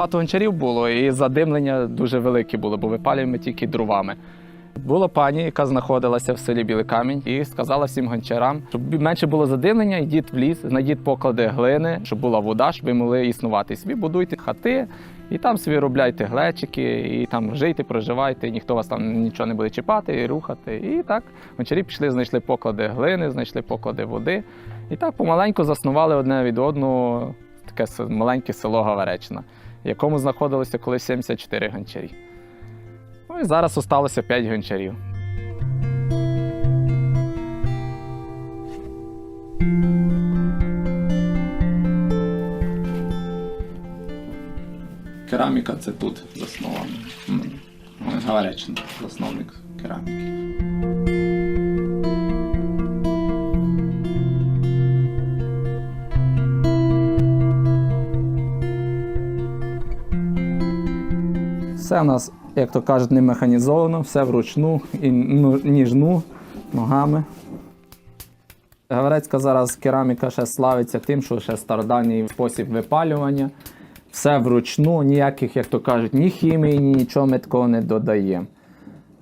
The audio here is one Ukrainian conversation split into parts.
Багато гончарів було, і задимлення дуже велике було, бо випалюємо тільки дровами. Була пані, яка знаходилася в селі Білий Камінь, і сказала всім гончарам, щоб менше було задимлення, йдіть в ліс, знайдіть поклади глини, щоб була вода, щоб ви могли існувати. Собі будуйте хати, і там собі робляйте глечики, і там жийте, проживайте, ніхто вас там нічого не буде чіпати і рухати. І так гончарі пішли, знайшли поклади глини, знайшли поклади води. І так помаленьку заснували одне від одного таке маленьке село Гаверечна, в якому знаходилося колись 74 гончарі. Ну і зараз осталося 5 гончарів. Кераміка це тут заснована. Гаверечна, засновник кераміки. Все у нас, як то кажуть, не механізовано, все вручну і ну, ніжну ногами. Гаверецька зараз кераміка ще славиться тим, що ще стародавній спосіб випалювання. Все вручну, ніяких, як то кажуть, ні хімії, ні нічого ми такого не додаємо.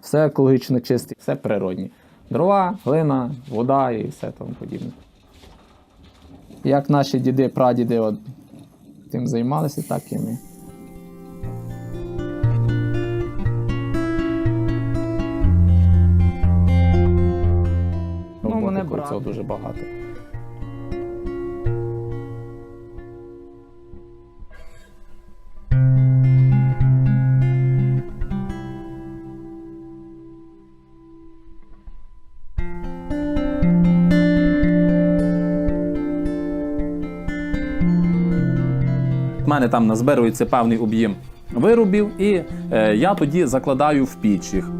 Все екологічно чисте, все природні. Дрова, глина, вода і все тому подібне. Як наші діди, прадіди от, тим займалися, так і ми. Вони брали дуже багато. У мене там назбирується певний об'єм виробів, і е, я тоді закладаю в піч їх.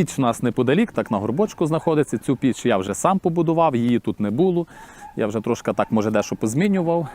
Піч у нас неподалік, так на горбочку знаходиться. Цю піч я вже сам побудував, її тут не було. Я вже трошки так, може, дещо позмінював.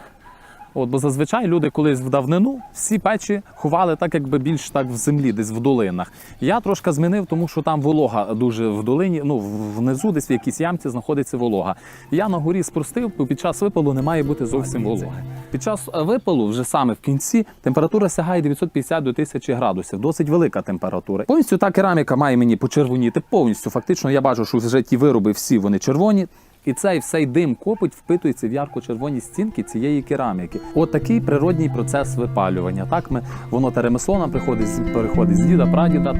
От, бо зазвичай люди колись в давнину всі печі ховали так, якби більш так в землі, десь в долинах. Я трошки змінив, тому що там волога дуже в долині, ну внизу, десь в якійсь ямці знаходиться волога. Я на горі спростив, бо під час випалу не має бути зовсім вологи. Під час е, випалу, вже саме в кінці, температура сягає 950 до 1000 градусів. Досить велика температура. Повністю та кераміка має мені почервоніти. Повністю фактично я бачу, що вже ті вироби всі вони червоні. І цей всей дим копоть впитується в ярко-червоні стінки цієї кераміки. От такий природній процес випалювання. Так ми воно те ремесло нам приходить переходить з діда, прадіда.